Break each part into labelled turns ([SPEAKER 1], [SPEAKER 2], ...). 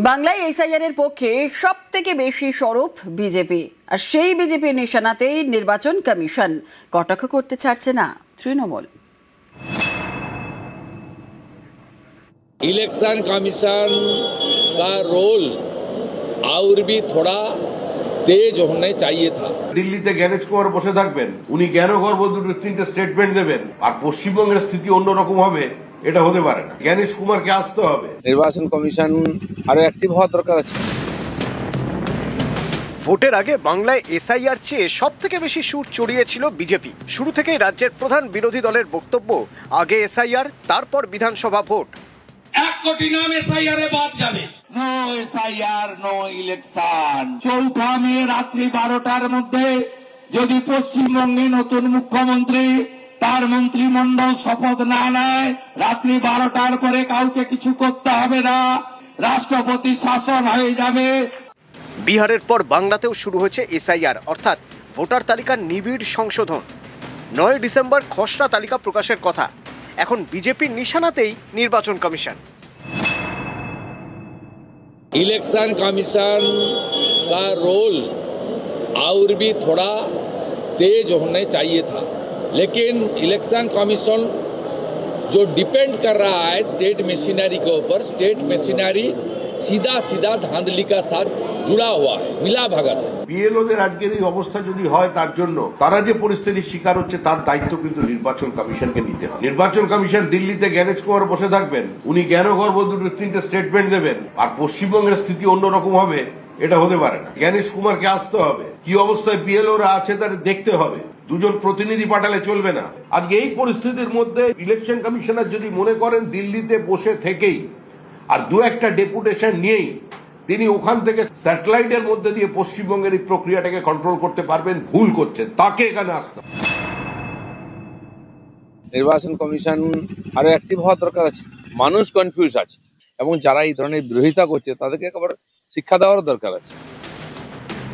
[SPEAKER 1] বাংলায় এসআইআর এর পক্ষে সব থেকে বেশি স্বরূপ বিজেপি আর সেই বিজেপির নিশানাতেই নির্বাচন কমিশন কটাক্ষ করতে ছাড়ছে না তৃণমূল
[SPEAKER 2] इलेक्शन कमीशन का रोल और भी थोड़ा तेज होने चाहिए था
[SPEAKER 3] দিল্লিতে জ্ঞানেশ কুমার বসে থাকবেন উনি জ্ঞান গর্ব দুটো তিনটে স্টেটমেন্ট দেবেন আর পশ্চিমবঙ্গের স্থিতি অন্যরকম হবে এটা হতে পারে না। জ্ঞানেশ কুমারকে আসতে হবে।
[SPEAKER 2] নির্বাচন কমিশন আরও অ্যাক্টিভ হওয়ার দরকার আছে।
[SPEAKER 4] ভোটের আগে বাংলায় এসআইআর চেয়ে সব থেকে বেশি সুর চড়িয়েছিল বিজেপি। শুরু থেকেই রাজ্যের প্রধান বিরোধী দলের বক্তব্য আগে এসআইআর তারপর বিধানসভা ভোট।
[SPEAKER 5] এক কোটি নাম এসআইআরে বাদ যাবে।
[SPEAKER 6] No SIR no election. চৌঠা মে রাত্রি বারোটার মধ্যে যদি পশ্চিমবঙ্গে নতুন মুখ্যমন্ত্রী তার মন্ত্রিমণ্ডল শপথ না নেয় রাত্রি বারোটার পরে কাউকে কিছু করতে হবে না রাষ্ট্রপতি শাসন হয়ে যাবে
[SPEAKER 4] বিহারের পর বাংলাতেও শুরু হয়েছে এসআইআর অর্থাৎ ভোটার তালিকার নিবিড় সংশোধন নয় ডিসেম্বর খসড়া তালিকা প্রকাশের কথা এখন বিজেপির নিশানাতেই নির্বাচন কমিশন
[SPEAKER 2] इलेक्शन कमीशन का रोल और भी थोड़ा तेज होने चाहिए था लेकिन इलेक्शन कमीशन जो डिपेंड कर रहा है स्टेट मशीनरी के ऊपर स्टेट मशीनरी सीधा सीधा धांधली का साथ जुड़ा हुआ है मिला भगत है
[SPEAKER 3] বিএলওদের আজকের এই অবস্থা যদি হয় তার জন্য তারা যে পরিস্থিতির শিকার হচ্ছে তার দায়িত্ব কিন্তু নির্বাচন কমিশনকে নিতে হবে নির্বাচন কমিশন দিল্লিতে জ্ঞানেশ কুমার বসে থাকবেন উনি জ্ঞান গর্ব দুটো তিনটে স্টেটমেন্ট দেবেন আর পশ্চিমবঙ্গের স্থিতি অন্যরকম হবে এটা হতে পারে না জ্ঞানেশ কুমারকে আসতে হবে কি অবস্থায় বিএলওরা আছে তার দেখতে হবে দুজন প্রতিনিধি পাঠালে চলবে না আজকে এই পরিস্থিতির মধ্যে ইলেকশন কমিশনার যদি মনে করেন দিল্লিতে বসে থেকেই, আর দু একটা ডেপুটেশন নিয়েই তিনি ওখান থেকে স্যাটেলাইটের মধ্যে দিয়ে পশ্চিমবঙ্গের এই প্রক্রিয়াটাকে কন্ট্রোল করতে পারবেন, ভুল করছেন, তাকে এখানে আসতে।
[SPEAKER 2] নির্বাচন কমিশন আরও অ্যাক্টিভ হওয়ার দরকার আছে, মানুষ কনফিউজ আছে, এবং যারা এই ধরনের বিরোধিতা করছে তাদেরকে একবার শিক্ষা দেওয়ারও দরকার আছে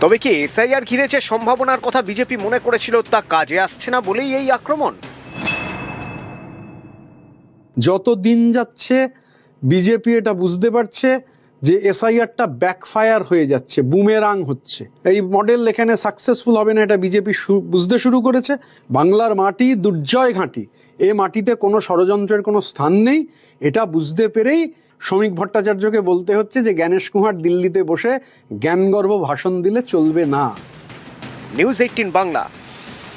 [SPEAKER 4] তবে কি এসআইআর ঘিরে যে সম্ভাবনার কথা বিজেপি মনে করেছিল তা কাজে আসছে না বলেই এই আক্রমণ?
[SPEAKER 7] যত দিন যাচ্ছে, বিজেপি এটা বুঝতে পারছে যে এসআইআরটা ব্যাকফায়ার হয়ে যাচ্ছে বুমেরাং হচ্ছে। এই মডেল এখানে সাকসেসফুল হবে না, এটা বিজেপি বুঝতে শুরু করেছে। বাংলার মাটি দুর্জয় ঘাঁটি। এ মাটিতে কোনো ষড়যন্ত্রের কোনো স্থান নেই। এটা বুঝতে পেরেই শ্রমিক ভট্টাচার্যকে বলতে হচ্ছে যে জ্ঞানেশ কুমার দিল্লিতে বসে জ্ঞানগর্ব ভাষণ দিলে চলবে না।
[SPEAKER 4] News eighteen Bangla.